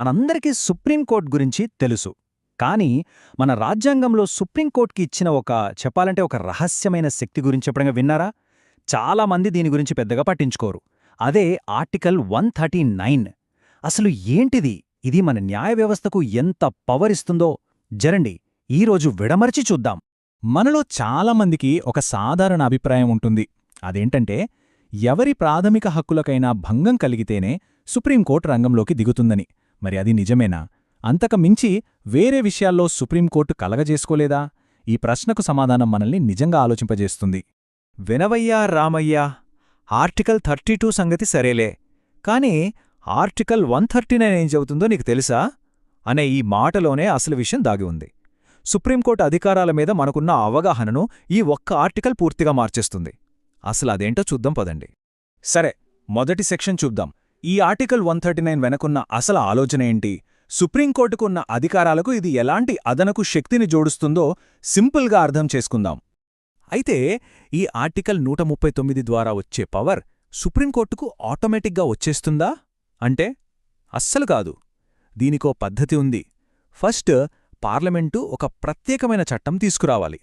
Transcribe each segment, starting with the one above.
మనందరికీ సుప్రీంకోర్టు గురించి తెలుసు. కానీ మన రాజ్యాంగంలో సుప్రీంకోర్టుకి ఇచ్చిన ఒక చెప్పాలంటే ఒక రహస్యమైన శక్తి గురించి ఎప్పుడైనా విన్నారా? చాలామంది దీని గురించి పెద్దగా పట్టించుకోరు. అదే ఆర్టికల్ వన్ థర్టీ నైన్. అసలు ఏంటిది? ఇది మన న్యాయ వ్యవస్థకు ఎంత పవర్ ఇస్తుందో? జరండి ఈరోజు విడమర్చి చూద్దాం. మనలో చాలామందికి ఒక సాధారణ అభిప్రాయం ఉంటుంది. అదేంటంటే ఎవరి ప్రాథమిక హక్కులకైనా భంగం కలిగితేనే సుప్రీంకోర్టు రంగంలోకి దిగుతుందని. మరి అది నిజమేనా? అంతక మించి వేరే విషయాల్లో సుప్రీంకోర్టు కలగజేసుకోలేదా? ఈ ప్రశ్నకు సమాధానం మనల్ని నిజంగా ఆలోచింపజేస్తుంది. వినవయ్యా రామయ్యా ఆర్టికల్ థర్టీ టూ సంగతి సరేలే. కాని ఆర్టికల్ వన్ థర్టీ నైన్ ఏం చెబుతుందో నీకు తెలుసా? అనే ఈ మాటలోనే అసలు విషయం దాగి ఉంది. సుప్రీంకోర్టు అధికారాల మీద మనకున్న అవగాహనను ఈ ఒక్క ఆర్టికల్ పూర్తిగా మార్చేస్తుంది. అసలు అదేంటో చూద్దాం పదండి. సరే మొదటి సెక్షన్ చూద్దాం. ఈ ఆర్టికల్ వన్ థర్టీ నైన్ వెనకున్న అసలు ఆలోచన ఏంటి? సుప్రీంకోర్టుకున్న అధికారాలకు ఇది ఎలాంటి అదనకు శక్తిని జోడుస్తుందో సింపుల్గా అర్థం చేసుకుందాం. అయితే ఈ ఆర్టికల్ నూట ముప్పై తొమ్మిది ద్వారా వచ్చే పవర్ సుప్రీంకోర్టుకు ఆటోమేటిక్గా వచ్చేస్తుందా? అంటే అస్సలు కాదు. దీనికో పద్ధతి ఉంది. ఫస్ట్ పార్లమెంటు ఒక ప్రత్యేకమైన చట్టం తీసుకురావాలి.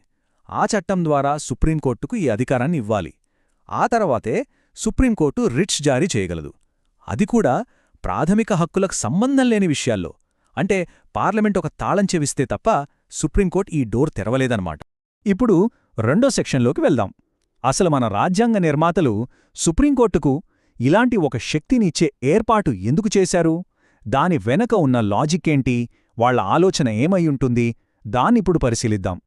ఆ చట్టం ద్వారా సుప్రీంకోర్టుకు ఈ అధికారాన్ని ఇవ్వాలి. ఆ తర్వాతే సుప్రీంకోర్టు రిట్స్ జారీ చేయగలదు. అది కూడా ప్రాథమిక హక్కులకు సంబంధం లేని విషయాల్లో. అంటే పార్లమెంట్ ఒక తాళం చెవిస్తే తప్ప సుప్రీంకోర్టు ఈ డోర్ తెరవలేదన్నమాట. ఇప్పుడు రెండో సెక్షన్లోకి వెళ్దాం. అసలు మన రాజ్యాంగ నిర్మాతలు సుప్రీంకోర్టుకు ఇలాంటి ఒక శక్తినిచ్చే ఏర్పాటు ఎందుకు చేశారు? దాని వెనక ఉన్న లాజిక్కేంటి వాళ్ళ ఆలోచన ఏమయ్యుంటుంది దాన్నిప్పుడు పరిశీలిద్దాం.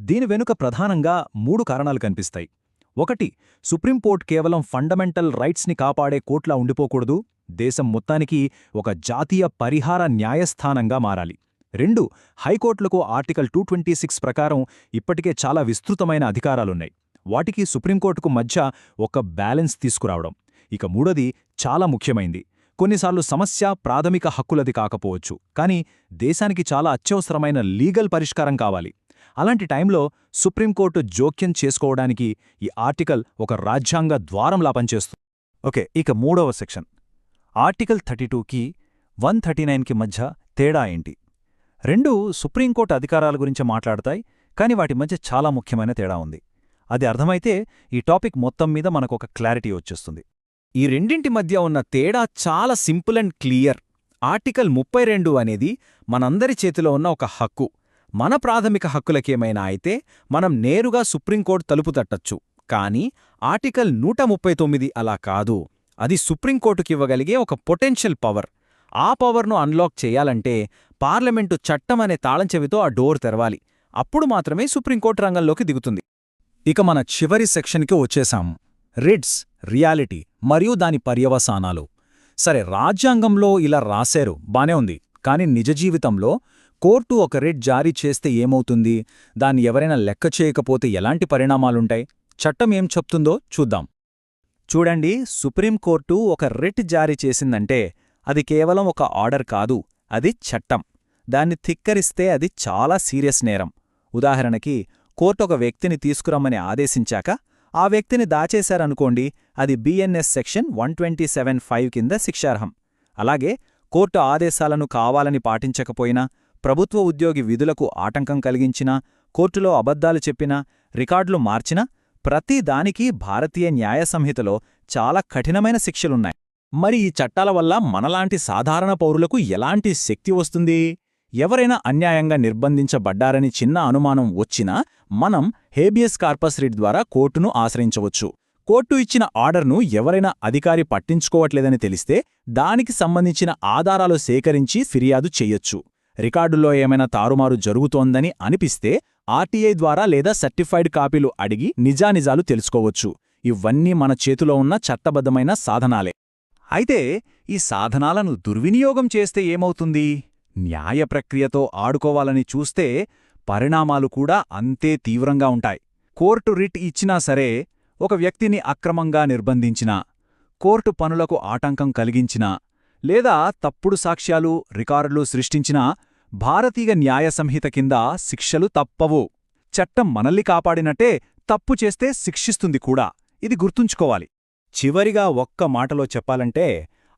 దీని వెనుక ప్రధానంగా మూడు కారణాలు కనిపిస్తాయి. ఒకటి సుప్రీంకోర్టు కేవలం ఫండమెంటల్ రైట్స్ని కాపాడే కోట్లా ఉండిపోకూడదు. దేశం మొత్తానికి ఒక జాతీయ పరిహార న్యాయస్థానంగా మారాలి. రెండు హైకోర్టులకు ఆర్టికల్ టూ ట్వంటీ సిక్స్ ప్రకారం ఇప్పటికే చాలా విస్తృతమైన అధికారాలున్నాయి. వాటికి సుప్రీంకోర్టుకు మధ్య ఒక బ్యాలెన్స్ తీసుకురావడం. ఇక మూడోది చాలా ముఖ్యమైంది. కొన్నిసార్లు సమస్య ప్రాథమిక హక్కులది కాకపోవచ్చు. కానీ దేశానికి చాలా అత్యవసరమైన లీగల్ పరిష్కారం కావాలి. అలాంటి టైంలో సుప్రీంకోర్టు జోక్యం చేసుకోవడానికి ఈ ఆర్టికల్ ఒక రాజ్యాంగ ద్వారంలా పనిచేస్తుంది ఓకే ఇక మూడవ సెక్షన్. ఆర్టికల్ థర్టీ టూకి వన్ థర్టీ నైన్కి మధ్య తేడా ఏంటి? రెండూ సుప్రీంకోర్టు అధికారాల గురించి మాట్లాడతాయి కానీ వాటి మధ్య చాలా ముఖ్యమైన తేడా ఉంది. అది అర్థమైతే ఈ టాపిక్ మొత్తం మీద మనకొక క్లారిటీ వచ్చేస్తుంది. ఈ రెండింటి మధ్య ఉన్న తేడా చాలా సింపుల్ అండ్ క్లియర్. ఆర్టికల్ ముప్పై రెండు అనేది మనందరి చేతిలో ఉన్న ఒక హక్కు. మన ప్రాథమిక హక్కులకేమైనా అయితే మనం నేరుగా సుప్రీంకోర్టు తలుపు తట్టచ్చు. కానీ ఆర్టికల్ నూట ముప్పై తొమ్మిది అలా కాదు. అది సుప్రీంకోర్టుకివ్వగలిగే ఒక పొటెన్షియల్ పవర్. ఆ పవర్ను అన్లాక్ చేయాలంటే పార్లమెంటు చట్టం అనే తాళంచెవితో ఆ డోర్ తెరవాలి. అప్పుడు మాత్రమే సుప్రీంకోర్టు రంగంలోకి దిగుతుంది. ఇక మన చివరి సెక్షన్కి వచ్చేశాం రిడ్స్ రియాలిటీ మరియు దాని పర్యవసానాలు. సరే రాజ్యాంగంలో ఇలా రాశారు బానే ఉంది. కాని నిజ జీవితంలో కోర్టు ఒక రిట్ జారీ చేస్తే ఏమవుతుంది? దాన్ని ఎవరైనా లెక్క చేయకపోతే ఎలాంటి పరిణామాలుంటాయి? చట్టం ఏం చెప్తుందో చూద్దాం. చూడండి సుప్రీంకోర్టు ఒక రిట్ జారీ చేసిందంటే అది కేవలం ఒక ఆర్డర్ కాదు అది చట్టం. దాన్ని ధిక్కరిస్తే అది చాలా సీరియస్ నేరం. ఉదాహరణకి కోర్టు ఒక వ్యక్తిని తీసుకురమ్మని ఆదేశించాక ఆ వ్యక్తిని దాచేశారనుకోండి అది BNS section one twenty seven five కింద శిక్షార్హం. అలాగే కోర్టు ఆదేశాలను కావాలని పాటించకపోయినా ప్రభుత్వ ఉద్యోగి విధులకు ఆటంకం కలిగించినా కోర్టులో అబద్ధాలు చెప్పినా రికార్డులు మార్చినా ప్రతి దానికి భారతీయ న్యాయ సంహితలో చాలా కఠినమైన శిక్షలున్నాయి. మరి ఈ చట్టాల వల్ల మనలాంటి సాధారణ పౌరులకు ఎలాంటి శక్తి వస్తుంది? ఎవరైనా అన్యాయంగా నిర్బంధించబడ్డారని చిన్న అనుమానం వచ్చినా మనం హేబియస్ కార్పస్ రిట్ ద్వారా కోర్టును ఆశ్రయించవచ్చు. కోర్టు ఇచ్చిన ఆర్డర్ను ఎవరైనా అధికారి పట్టించుకోవట్లేదని తెలిస్తే దానికి సంబంధించిన ఆధారాలు సేకరించి ఫిర్యాదు చెయ్యొచ్చు రికార్డుల్లో ఏమైనా తారుమారు జరుగుతోందని అనిపిస్తే ఆర్టీఐ ద్వారా లేదా సర్టిఫైడ్ కాపీలు అడిగి నిజానిజాలు తెలుసుకోవచ్చు. ఇవన్నీ మన చేతిలో ఉన్న చట్టబద్ధమైన సాధనాలే. అయితే ఈ సాధనాలను దుర్వినియోగం చేస్తే ఏమవుతుంది? న్యాయ ప్రక్రియతో ఆడుకోవాలని చూస్తే పరిణామాలు కూడా అంతే తీవ్రంగా ఉంటాయి. కోర్టు రిట్ ఇచ్చినా సరే ఒక వ్యక్తిని అక్రమంగా నిర్బంధించినా కోర్టు పనులకు ఆటంకం కలిగించినా లేదా తప్పుడు సాక్ష్యాలు రికార్డులు సృష్టించినా భారతీయ న్యాయ సంహిత కింద శిక్షలు తప్పవు. చట్టం మనల్ని కాపాడినట్టే తప్పు చేస్తే శిక్షిస్తుంది కూడా. ఇది గుర్తుంచుకోవాలి. చివరిగా ఒక్క మాటలో చెప్పాలంటే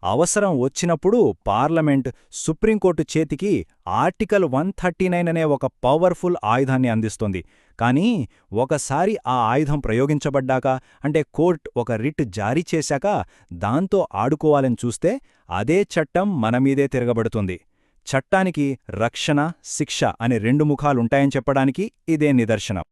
అవసరం వచ్చినప్పుడు పార్లమెంట్ సుప్రీంకోర్టు చేతికి ఆర్టికల్ వన్ థర్టీ నైన్ అనే ఒక పవర్ఫుల్ ఆయుధాన్ని అందిస్తోంది. కానీ ఒకసారి ఆ ఆయుధం ప్రయోగించబడ్డాక అంటే కోర్ట్ ఒక రిట్ జారీ చేశాక దాంతో ఆడుకోవాలని చూస్తే అదే చట్టం మనమీదే తిరగబడుతుంది. చట్టానికి రక్షణ శిక్ష అనే రెండు ముఖాలుంటాయని చెప్పడానికి ఇదే నిదర్శనం.